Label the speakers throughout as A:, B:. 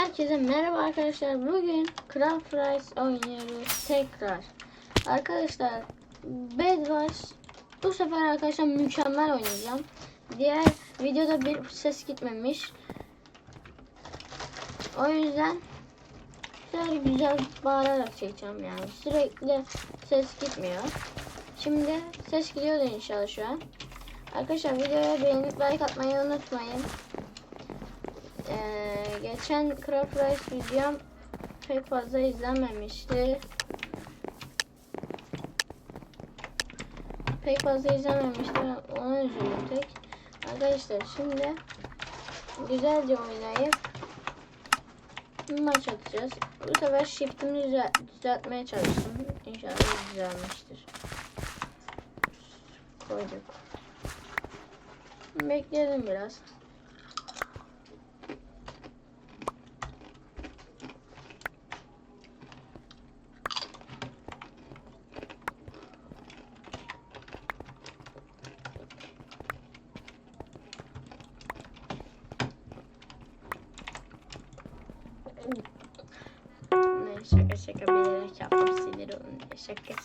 A: Herkese merhaba arkadaşlar. Bugün Craft Rice oynuyoruz tekrar. Arkadaşlar Bed Wars bu sefer arkadaşlar mükemmel oynayacağım. Diğer videoda bir ses gitmemiş. O yüzden şöyle güzel bağırarak çekeceğim yani. Sürekli ses gitmiyor. Şimdi ses gidiyordu inşallah şu an. Arkadaşlar videoya beğenip like atmayı unutmayın. Ee, geçen Craft Rice videom pek fazla izlenmemişti. Pek fazla izlenmemişti. Ona üzüldüm tek. Arkadaşlar şimdi güzelce oynayıp maç atacağız. Bu sefer shift'imi düzel- düzeltmeye çalıştım. İnşallah düzelmiştir. Koyduk. Bekleyelim biraz.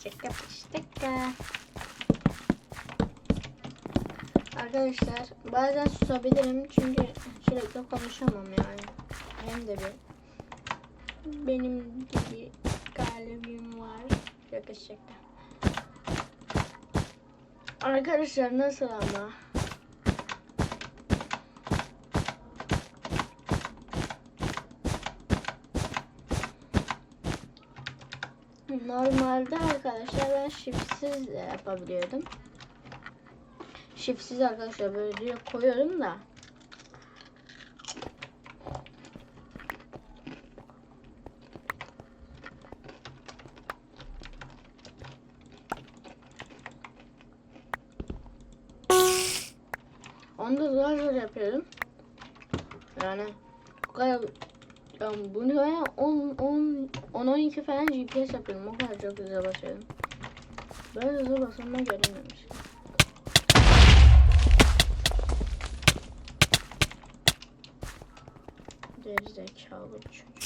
A: Şaka şaka şaka. Arkadaşlar bazen susabilirim çünkü sürekli konuşamam yani. Hem de bir benim gibi kalbim var. Şaka şaka. Arkadaşlar nasıl ama? Normalde arkadaşlar ben shiftsiz de yapabiliyordum. Shiftsiz arkadaşlar böyle koyuyorum da. Onda zor zor yapıyorum. Yani bu kadar yani bunu ben 10 10 10 12 falan GPS yapıyorum. O kadar çok hızlı basıyorum. Böyle hızlı basılma görülmemiş. Geri zekalı bir çocuk.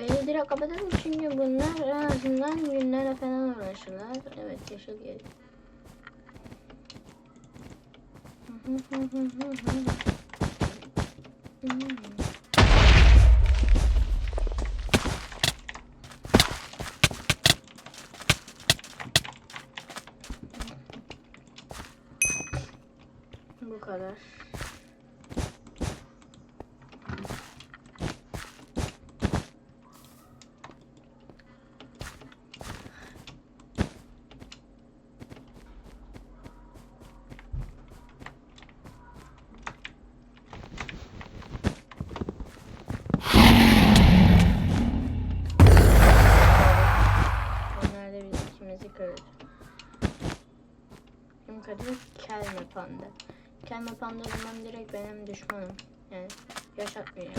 A: Beni direkt kapatalım çünkü bunlar en azından günlerle falan uğraşırlar. Evet yeşil geldi. Bu panda. Kelme panda o zaman direkt benim düşmanım. Yani yaşatmıyor.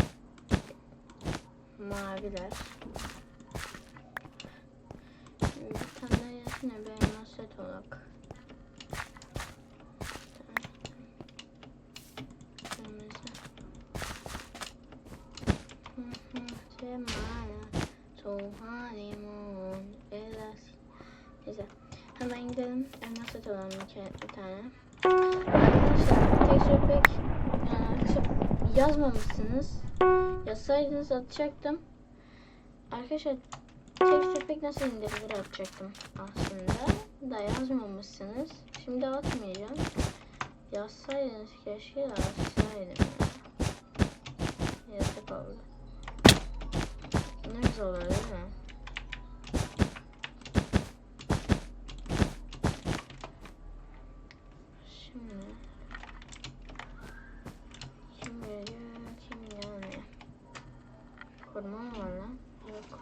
A: Maviler. Bir tane yesene be. Soğanimun. Elas. Neyse. Hemen gidelim. Elmas bir, bir tane. Arkadaşlar tekrar pek yani arkadaşlar yazmamışsınız. Yazsaydınız atacaktım. Arkadaşlar tekrar pek nasıl indirilir atacaktım aslında. Da yazmamışsınız. Şimdi atmayacağım. Yazsaydınız keşke de atsaydım. ya. Yazık oldu. Ne güzel olur değil mi? Şimdi kim geliyor kim gelmiyor? Koruma mı var lan? Yok.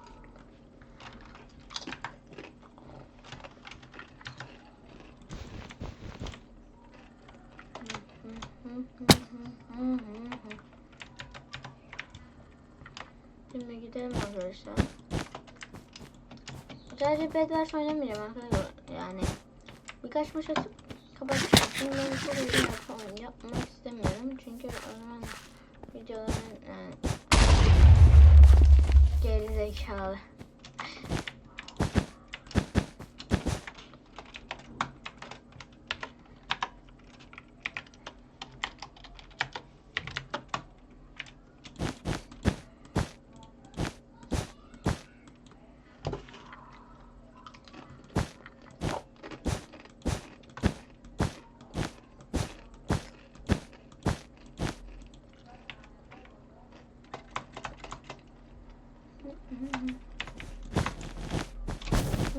A: Şimdi gidelim arkadaşlar. Sadece Bedwars oynamayacağım arkadaşlar. Yani birkaç maç atıp kapatacağım. Şimdi ben çok uzun yap- yapmak istemiyorum. Çünkü o zaman videoların yani geri zekalı.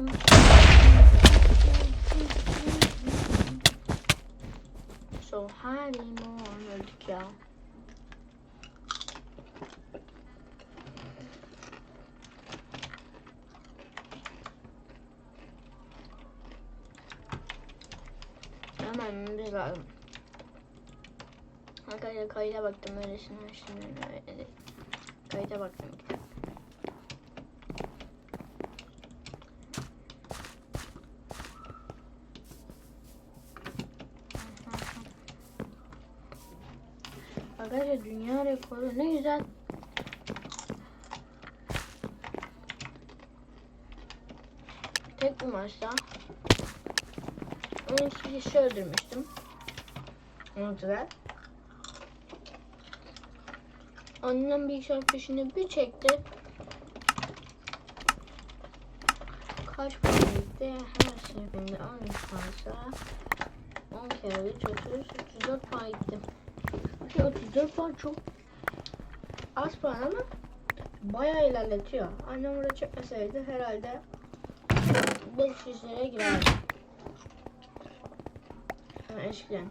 A: So hadi mon öldük ya. Hemen bir lazım. Arkadaşlar kayda baktım öylesine şimdi öyle. Kayda baktım. Arkadaşlar rekoru ne güzel. Tek bir maçta 12 kişi öldürmüştüm. Unuttular. Annem bilgisayar peşini bir çekti. Kaç gitti? Her şey bende 10 puansa 10 kere 3 30 34 puan gitti. Çünkü 34 puan çok az puan ama bayağı ilerletiyor. Annem burada çekmeseydi herhalde 500'lere girerdi. Ha, eskiden.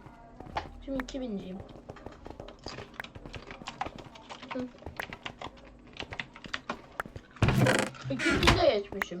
A: Şimdi 2000'ciyim. Hı. 2000'de geçmişim.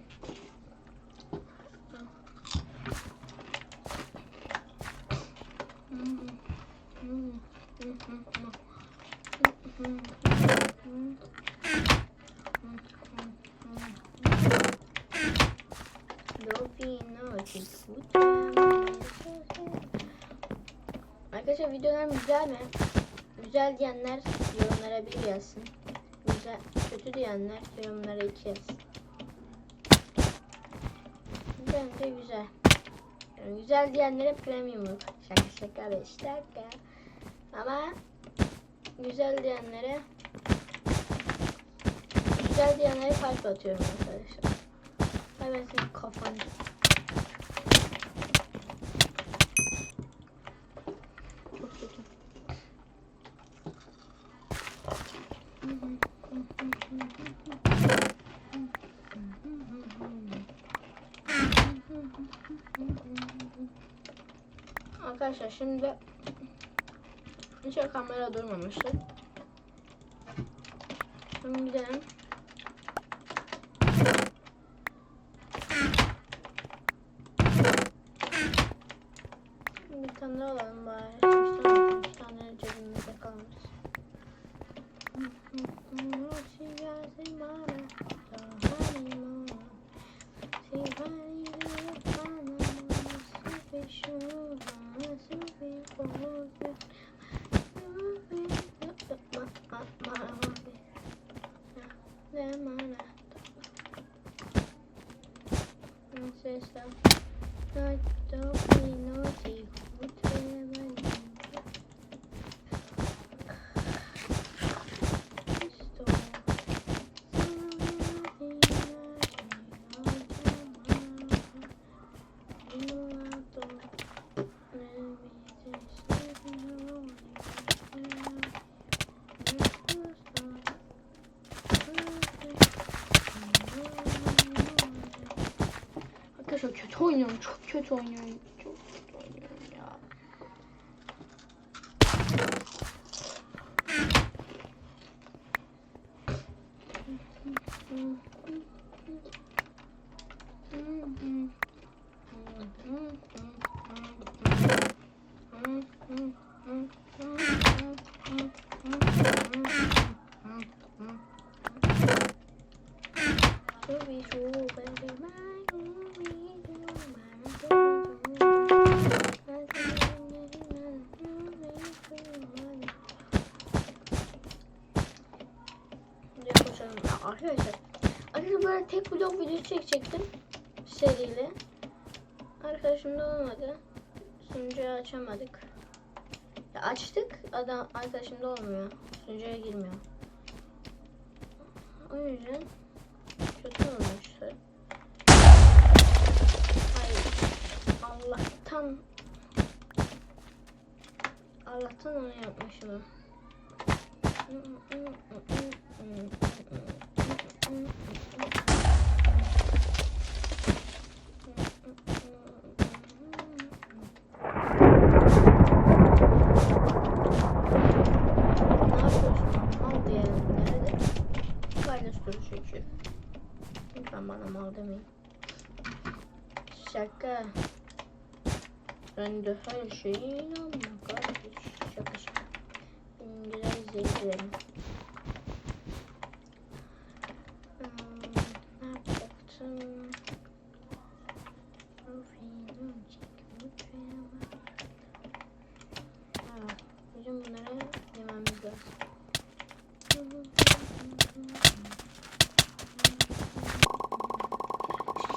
A: Arkadaşlar videolarım güzel mi? Güzel diyenler yorumlara bir yazsın. Güzel, kötü diyenler yorumlara iki yazsın. Bence güzel. Yani güzel diyenlere premiumluk. Şaka şaka 5 dakika. Ama güzel diyenlere güzel diyenlere kalp atıyorum arkadaşlar. Hay ben senin kafanı. Arkadaşlar şimdi hiç kamera durmamıştı. Şimdi gidelim. arkadaşlar. Dört, dört. Çok kötü oynuyorum. Da olmuyor. Sunucuya girmiyor. O yüzden kötü olmuştu. Hayır. Allah'tan Allah'tan onu yapmışım. Ne Dur çünkü. Lütfen bana mal demeyin. Şaka. Ben de her şeyi inanma kardeş. Şaka şaka. İngiliz izleyicilerim. Hmm, ne yapacaktım? Ha, bizim bunları yememiz lazım.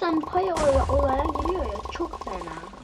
A: Sen pay ol- olaya giriyor ya çok fena.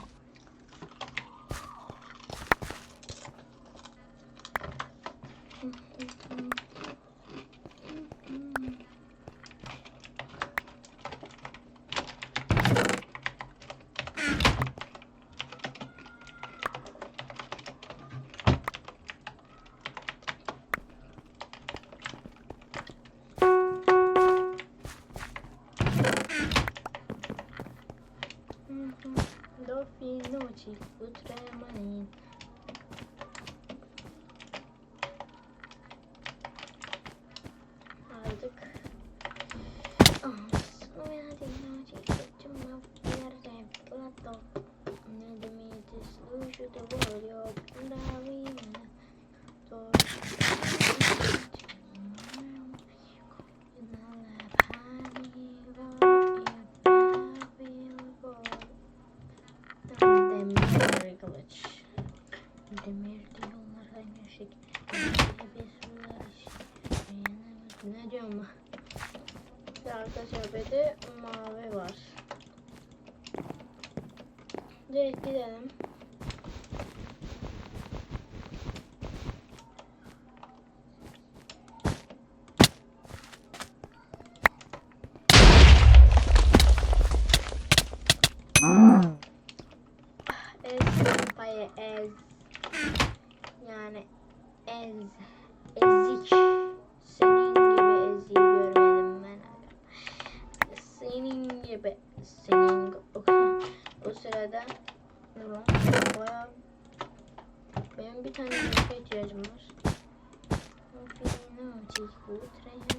A: Yếu tố. Ezik. Senin gibi ezik görmedim ben. aga. Senin gibi. Senin o, o sırada bayağı benim bir tane ihtiyacım var. Arkadaşlar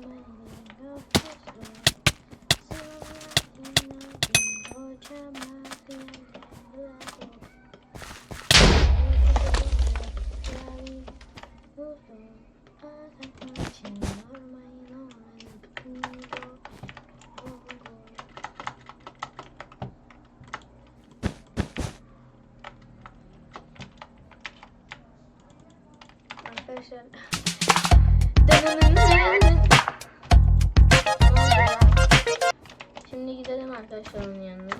A: arkadaşlarımın yanına.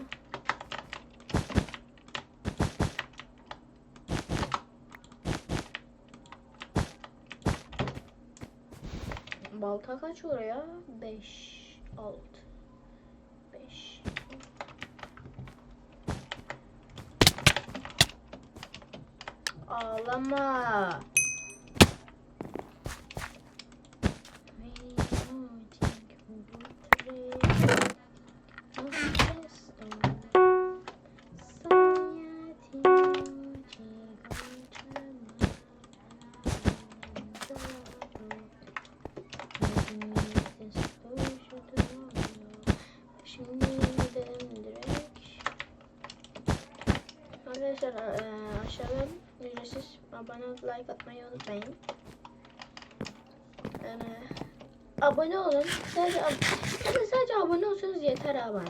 A: Balta kaç oraya? 5 6 5 Ağlama. Aşağıdan ücretsiz abone olup like atmayı unutmayın. Yani abone olun. Sadece, ab- sadece abone olsanız yeter ha bana.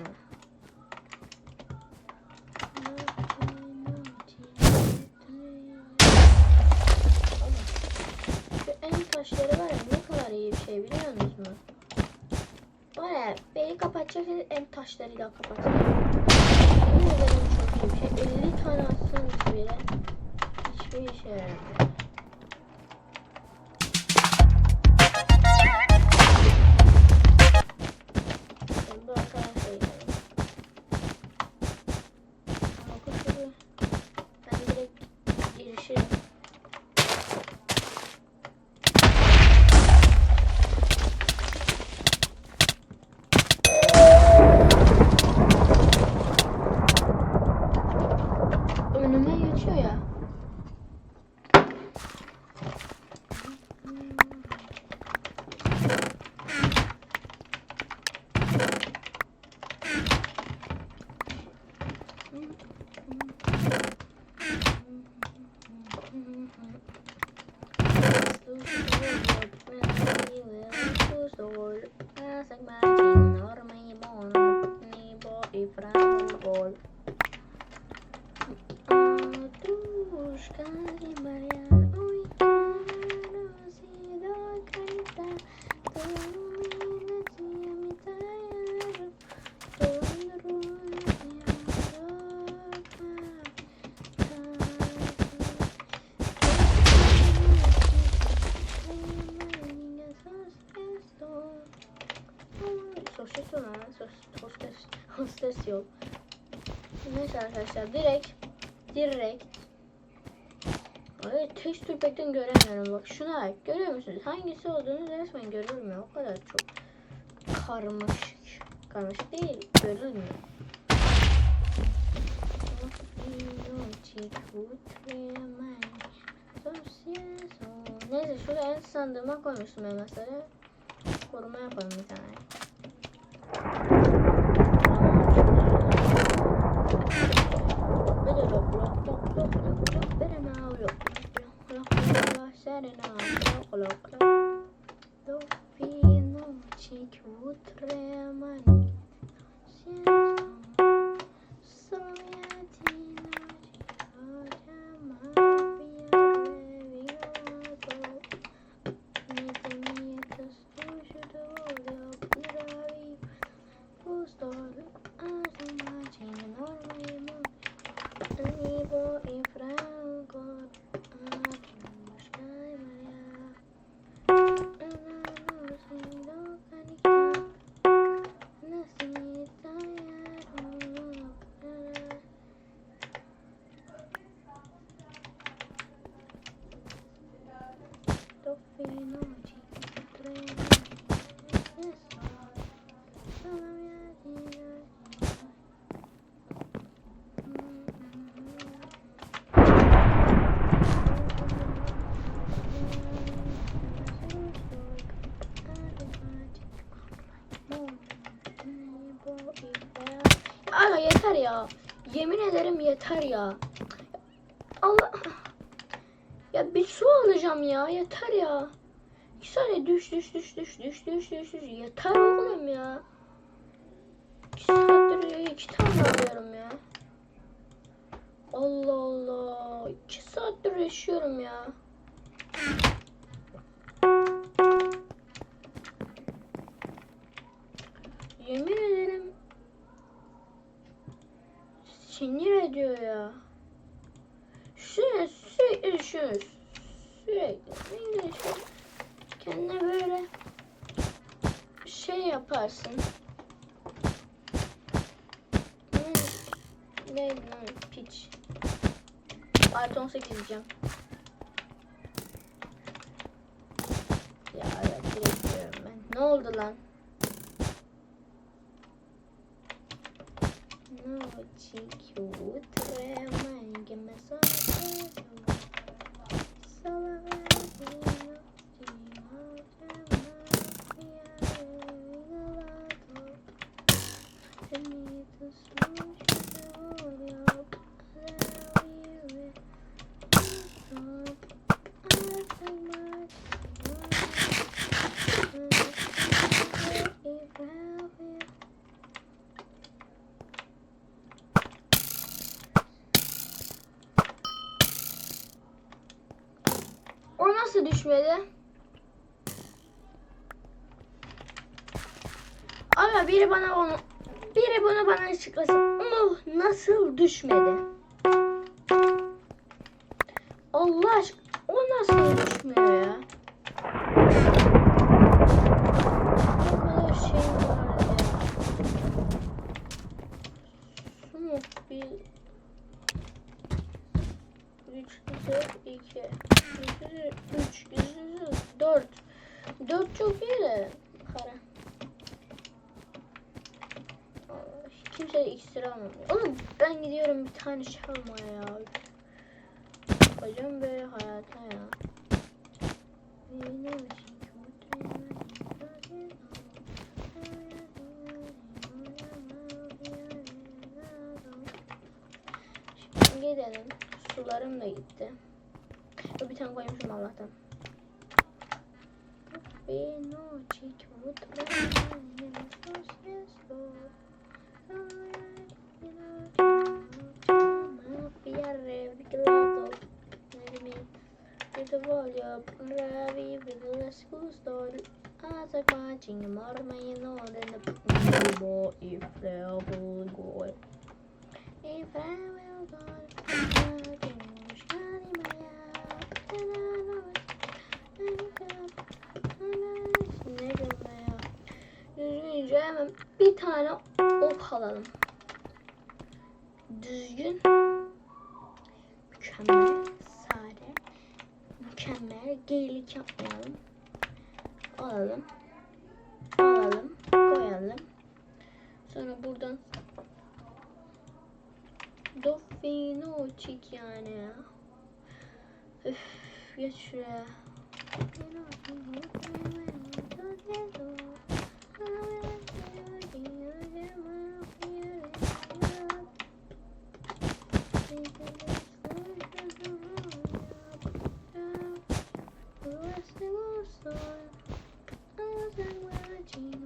A: Şu en taşları var ya ne kadar iyi bir şey biliyor musunuz? Var ya beni kapatacaksınız en taşlarıyla kapatın. Ederim çok iyi bir şey. 50 tane atsanız bile hiçbir işe yaramıyor. Arkadaşlar direkt direkt Ay tekstür pekten göremiyorum bak şuna bak görüyor musunuz? Hangisi olduğunu resmen görülmüyor o kadar çok karmaşık karmaşık değil görülmüyor. Neyse şuraya sandığıma koymuştum ben mesela. Koruma yapalım bir tane. Serena, Dolphino, Chick, Woodred. Ya. Yemin ederim yeter ya. Allah. Ya bir su alacağım ya. Yeter ya. İki saniye düş düş düş düş düş düş düş düş. Yeter oğlum ya. İki saattir iki tane alıyorum ya. Allah Allah. İki saattir yaşıyorum ya. Kendine böyle şey yaparsın. Hmm, Ne lan piç. Artı 18 diyeceğim. Ya direkt diyorum ben. Ne oldu lan? No chico düşmedi? Aga biri bana onu biri bunu bana açıklasın. Oh, nasıl düşmedi? Sularım da gitti. Bir tane koymuşum Allah'tan. Ito voglio bravi go Düzgünce hemen bir tane ok alalım. Düzgün. Mükemmel. Sade. Mükemmel. Geylik yapmayalım. Alalım. Alalım. Koyalım. Sonra buradan Dofino çek yani ya. Üf, geç şuraya. 13.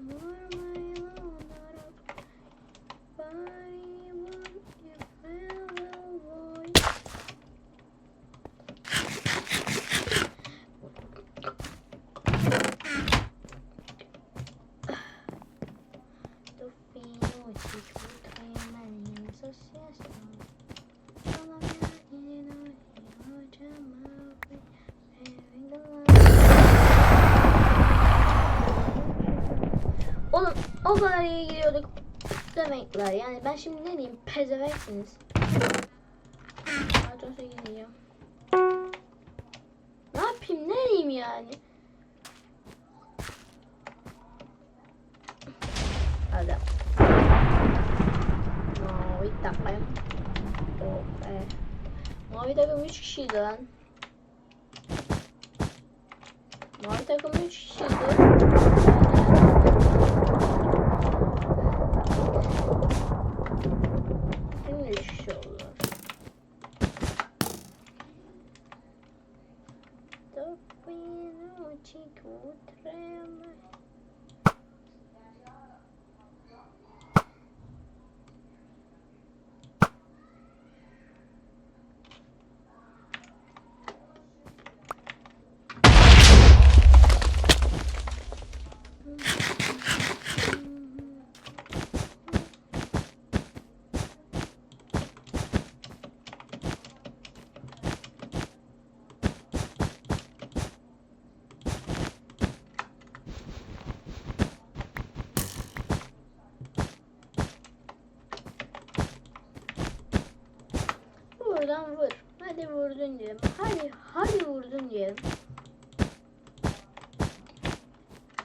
A: araya giriyorduk demekler. Yani ben şimdi ne diyeyim? Pezevenksiniz. Saat 18. Ne yapayım? Ne diyeyim yani? Hadi. Mavi takım. Oh, e. Mavi takım 3 kişiydi lan. Mavi takım 3 kişi. Buradan vur. Hadi vurdun diyelim. Hadi, hadi vurdun diyelim.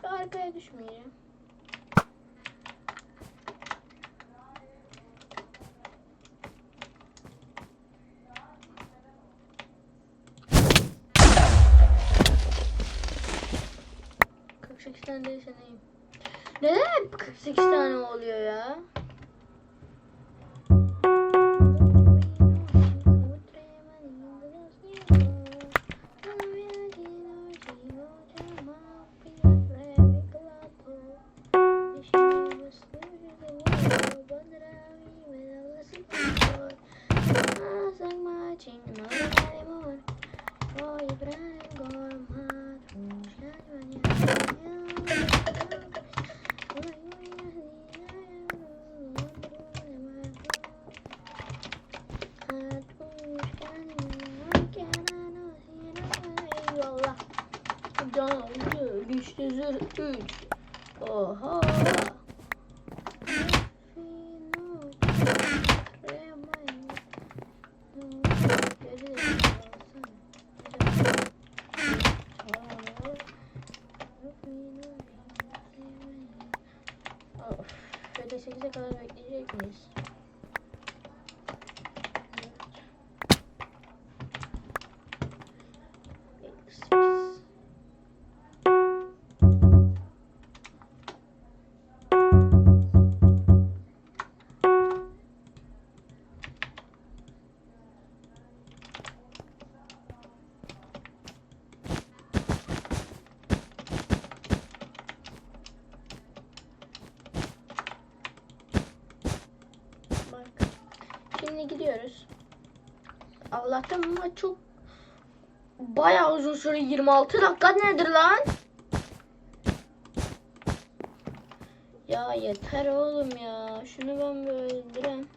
A: Arkaya düşmeyeceğim. Tane değilse neyim? Neden hep 48 tane oluyor ya? Gidiyoruz. Allah'tan ama çok bayağı uzun süre 26 dakika nedir lan? Ya yeter oğlum ya. Şunu ben bir öldüreyim.